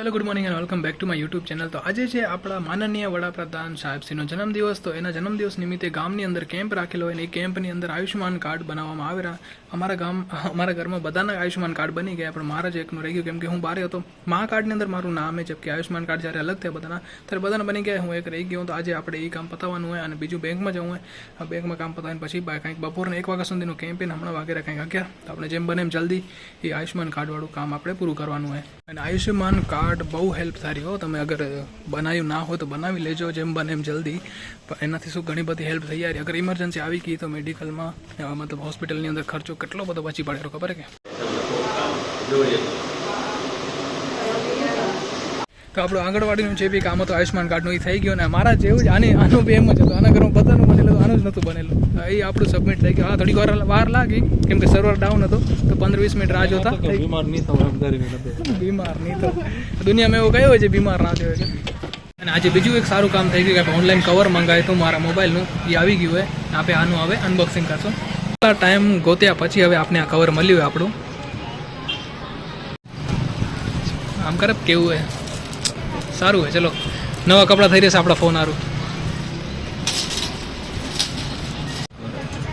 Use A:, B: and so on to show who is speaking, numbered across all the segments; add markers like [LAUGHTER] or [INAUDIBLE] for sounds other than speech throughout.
A: Hello good morning and welcome back to my YouTube channel તો આજે છે આપણા માનનીય વડાપ્રધાન સાહેબસિંહનો જન્મદિવસ. તો એના જન્મદિવસ નિમિત્તે ગામની અંદર કેમ્પ રાખેલો હોય અને એ કેમ્પની અંદર આયુષ્યમાન કાર્ડ બનાવવામાં આવેલા. અમારા ગામ, અમારા ઘરમાં બધાના આયુષ્યમાન કાર્ડ બની ગયા, પણ મારા જ એકનું રહી ગયું, કેમ કે હું બારે હતો. મા કાર્ડની અંદર મારું નામ છે કે આયુષ્યમાન કાર્ડ જ્યારે અલગ થયા બધાના, ત્યારે બધાના બની ગયા. હું એક રહી ગયો, તો આજે આપણે એ કામ પતાવવાનું હોય અને બીજું બેંકમાં જવું હોય. બેંકમાં કામ પતાવીને પછી કંઈક બપોરના એક વાગ્યા સુધીનું કેમ્પેન હમણાં વાગેરે કંઈક અગિયાર. તો આપણે જેમ બને એમ જલ્દી એ આયુષ્યમાન કાર્ડવાળું કામ આપણે પૂરું કરવાનું હોય. અને આયુષ્યમાન કાર્ડ બહુ હેલ્પ સારી હો. તમે અગર બનાવ્યું ના હોય તો બનાવી લેજો, જેમ બને એમ જલ્દી. પણ એનાથી શું ઘણી બધી હેલ્પ થઈ જાય અગર ઇમરજન્સી આવી ગઈ તો મેડિકલમાં મતલબ હોસ્પિટલની અંદર ખર્ચો કેટલો બધો બચી પડે ખબર કે? તો આપણું આંગણવાડીનું જે બી કામ હતું આયુષ્યમાન કાર્ડનું એ થઈ ગયું ને મારા જેવું જ આની આનું બી એમ જ હતું. આના ઘરમાં બધાનું બનેલું આનું જ નહોતું બનેલું. એ આપણું સબમિટ થઈ ગયું. હા થોડીક વાર વાર લાગી કેમ કે સર્વર ડાઉન હતો તો પંદર વીસ મિનિટ રાહ જોતા.
B: બીમાર નહીં થવું
A: બીમાર નહીં થવા. દુનિયામાં એવું કયું હોય છે બીમાર ના થયો અને આજે બીજું એક સારું કામ થઈ ગયું કે ઓનલાઈન કવર મંગાવ્યું હતું મારા મોબાઈલનું એ આવી ગયું હોય. આપણે આનું હવે અનબોક્સિંગ કરશું. આટલા ટાઈમ ગોત્યા પછી હવે આપણે આ કવર મળ્યું હોય આપણું. આમ કરે કેવું હોય? સારું હોય ચલો. નવા કપડાં થઈ રહેશે આપણા ફોન સારું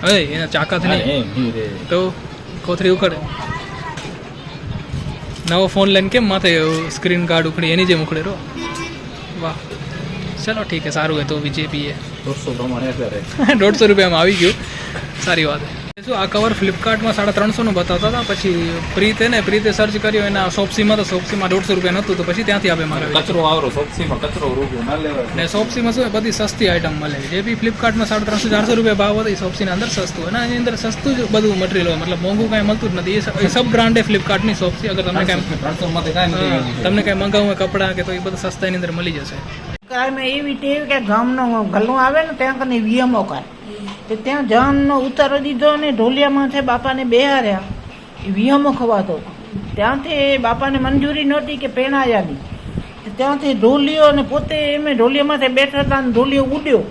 A: હવે એના ચાકાથી નહીં તો કોથરી ઉખડે. નવો ફોન લઈને કેમ માથે સ્ક્રીન ગાર્ડ ઉખડી એની જેમ ઉખડે રો. વાહ. ચલો ઠીક છે સારું હોય તો બીજે પીએ. [LAUGHS]
B: દોઢસો
A: રૂપિયામાં આવી ગયું. સારી વાત. છે શું આ કવર ફ્લિપકાર્ટમાં સાડા ત્રણસોનું બતાવતા હતા પછી પ્રીતે ને પ્રીતે સર્ચ કર્યો એના સોપસીમાં તો સોપસીમાં દોઢસો રૂપિયા નહોતું તો પછી ત્યાંથી આપે મારે
B: કચરો આવરો સોપસીમાં કચરો રૂપિયો ના લેવાય.
A: ને સોપ્સીમાં શું બધી સસ્તી આઈટમ મળે. જે બી ફ્લિપકાર્ટમાં સાડા ત્રણસો ચારસો રૂપિયા ભાવ હતો એ સોપ્સીના અંદર સસ્તું અને એની અંદર સસ્તું જ બધું મટીરિયલ હોય. મતલબ મોંઘું કાંઈ મળતું જ નથી. એ સબ બ્રાન્ડે ફ્લિપકાર્ટની શોપસી અગર તમને કાંઈ તમને કાંઈ મંગાવવું હોય કપડાં કે તો એ બધું સસ્તા એની અંદર મળી જશે.
C: કાંઈ એવી ટેવ કે ગામનો ગલ્લું આવે ને ત્યાં કને વીએમઓ કાઢ તે ત્યાં જાનનો ઉતારો દીધો અને ઢોલિયા માથે બાપાને બેહાર્યા. એ વિયમો ખવાતો. ત્યાંથી બાપાને મંજૂરી નહોતી કે પેણાયાની ત્યાંથી ઢોલિયો અને પોતે એમે ઢોલિયા માથે બેઠા હતા અને ઢોલિયો ઉડ્યો.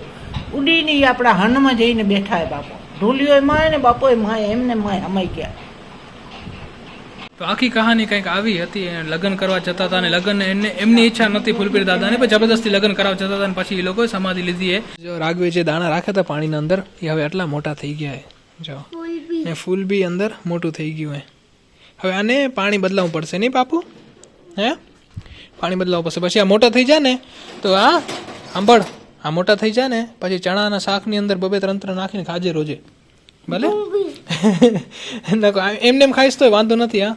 C: ઉડીને આપણા હનમાં જઈને બેઠા એ બાપા. ઢોલિયો માય ને બાપો માય, એમને માય અમાઈ ગયા.
A: તો આખી કહાની કંઈક આવી હતી લગ્ન કરવા જતા હતા અને લગ્ન એમને એમની ઈચ્છા નથી ફૂલપીર દાદાને પણ જબરદસ્તી લગ્ન કરાવવા જતા હતા અને પછી એ લોકોએ સમાધિ લીધી એ. જો રાઘવે જે દાણા રાખ્યા હતા પાણીના અંદર એ હવે આટલા મોટા થઈ ગયા છે જો ને ફૂલ બી અંદર મોટું થઈ ગયું હે. હવે આને પાણી બદલાવવું પડશે નહીં બાપુ? હે? પાણી બદલાવવું પડશે. પછી આ મોટા થઈ જાય ને તો આ સાંભળ આ મોટા થઈ જાય ને પછી ચણાના શાકની અંદર બબે ત્રણ ત્રણ નાખીને ખાજે રોજે. ભલે? [LAUGHS] એમને એમ ખાઈશ તોય વાંધો નથી હા.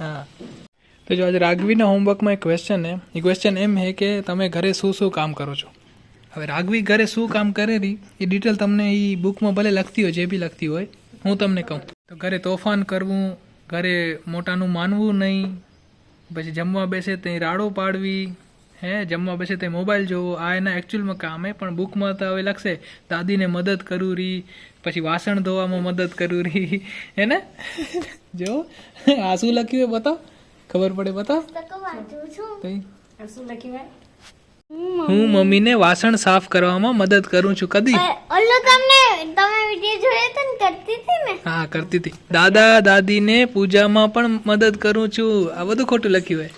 A: હા. તો જો આજે રાઘવીના હોમવર્કમાં એક ક્વેશ્ચન હે એ ક્વેશ્ચન એમ હે કે તમે ઘરે શું શું કામ કરો છો? હવે રાઘવી ઘરે શું કામ કરેલી એ ડિટેલ તમને એ બુકમાં ભલે લખતી હોય, જે બી લખતી હોય, હું તમને કહું. તો ઘરે તોફાન કરવું, ઘરે મોટાનું માનવું નહીં, પછી જમવા બેસે, ત્યાં રાડો પાડવી હે જમવા બેસે તે મોબાઈલ જોવો આ એના એકચ્યુઅલમાં કામ હે પણ બુકમાં તો હવે લખશે દાદીને મદદ કરું રી પછી વાસણ ધોવામાં મદદ કરું રી હે ને? જો આ શું લખ્યું હે બતાવ ખબર પડે બતાવ? હું મમ્મીને વાસણ સાફ કરવામાં મદદ કરું છું કદી? હા કરતી હતી. દાદા દાદીને પૂજામાં પણ મદદ કરું છું. આ બધું ખોટું લખ્યું હોય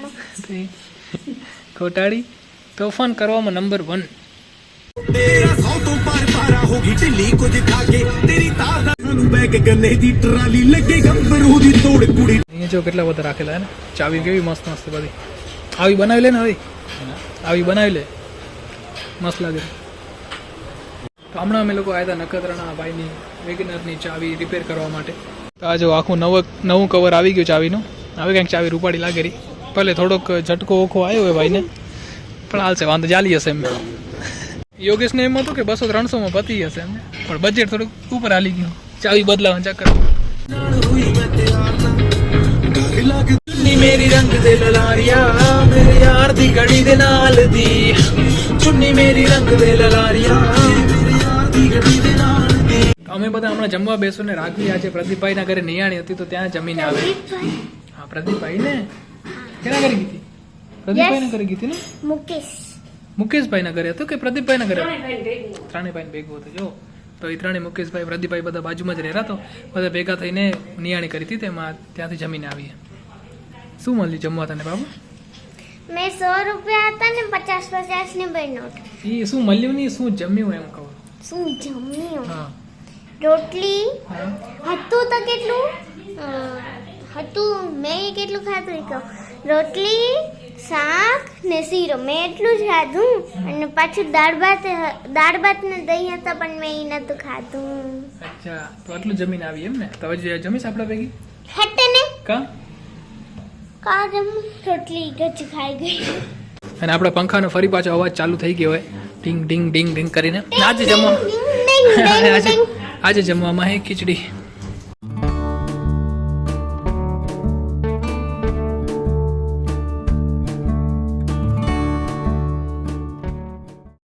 D: કીધું તો આવવાનું
A: તઈ. [LAUGHS] ખોટાડી તોફાન કરવામાં નંબર વન
E: ਤੇਰਾ ਸੌ ਤੋਂ ਪਰ ਪਾਰਾ ਹੋ ਗਈ ਢਿੱਲੀ ਕੁਝ ਖਾ ਕੇ ਤੇਰੀ ਤਾਰ ਦਾ ਸਾਨੂੰ ਬੈਗ ਗੰਨੇ ਦੀ ਟਰਾਲੀ ਲੱਗੇ ਗੱਭਰੂ ਦੀ ਤੋੜ ਕੁੜੀ
A: અહીંયા જો કેટલા બધા રાખેલા હે ને ચાવી કેવી મસ્ત મસ્ત બધી આવી બનાવી લે ને આવી આવી બનાવી લે મસ્ત લાગે તો હમણાં અમે લોકો આવ્યા હતા નખત્રાણા ભાઈની વેગનરની ચાવી રિપેર કરવા માટે તો આ જો આખું નવું નવું કવર આવી ગયું ચાવીનું હવે કંઈક ચાવી રૂપાડી લાગે રહી ભલે થોડોક ઝટકો ઓખો આવ્યો હોય ભાઈને પણ હાલશે વાંધો ચાલી હશે એમ યોગેશને એમ હતું કે બસો ત્રણસોમાં પતી હશે એમ પણ બજેટ થોડુંક ઉપર હાલી ગયું ચાવી બદલાવા ચક્કર
E: ਹੋਈ ਮੈਂ ਤਿਆਰ ਨਾ ਡਰ ਲੱਗ ਚੁੰਨੀ ਮੇਰੀ ਰੰਗ ਦੇ ਲਲਾਰੀਆ ਮੇਰੇ ਯਾਰ ਦੀ ਘੜੀ ਦੇ ਨਾਲ ਦੀ ਚੁੰਨੀ ਮੇਰੀ ਰੰਗ ਦੇ ਲਲਾਰੀਆ ਮੇਰੇ ਯਾਰ ਦੀ ਘੜੀ ਦੇ ਨਾਲ ਦੀ
A: અમે બધા હમણાં જમવા બેસો ને રાઘવી આજે પ્રદીપભાઈના ઘરે નિયાણી હતી તો ત્યાં જમીને આવે હા પ્રદીપભાઈ ને કેના ઘરે ગીતી હતી પ્રદીપભાઈના ઘરે ગીતી ને
D: મુકેશ
A: મુકેશભાઈના ઘરે હતો કે પ્રદીપભાઈના ઘરે ત્રણેયભાઈ ભેગું હતું જો તો એ ત્રણેય મુકેશભાઈ પ્રદીપભાઈ બધા બાજુમાં જ રહેતા તો બધા ભેગા થઈને નિયાણી કરી હતી તેમાં ત્યાંથી જમીને આવીએ શું મળ્યું જમવા તને બાબુ
D: મેં સો રૂપિયા હતા ને પચાસ પચાસની બે નોટ
A: એ શું મળ્યું નહીં શું જમ્યું એમ કહું
D: શું જમ્યું
A: હા
D: રોટલી
A: હા
D: હતું તો કેટલું હતું મેં કેટલું ખાધું એ કહું રોટલી શાક ને શીરો. મેં એટલું જ ખાધું. અને પાછું દાળ ભાત દાળ ભાત ને દહીં હતા પણ મેં એ નતું ખાધું.
A: અચ્છા તો આટલું જમીન આવી એમ ને? તો હજી જમીશ આપણા ભેગી?
D: હટે ને?
A: કા?
D: કા જમ? રોટલી ગજ ખાઈ ગઈ.
A: અને આપણે પંખાનો ફરી પાછો અવાજ ચાલુ થઈ ગયો હોય. ઢીંગ ઢીંગ ઢીંગ ઢીંગ કરીને. આજે જમવા
D: ડિંગ, ડિંગ, ડિંગ, ડિંગ.
A: આજે જમવામાં હે ખીચડી.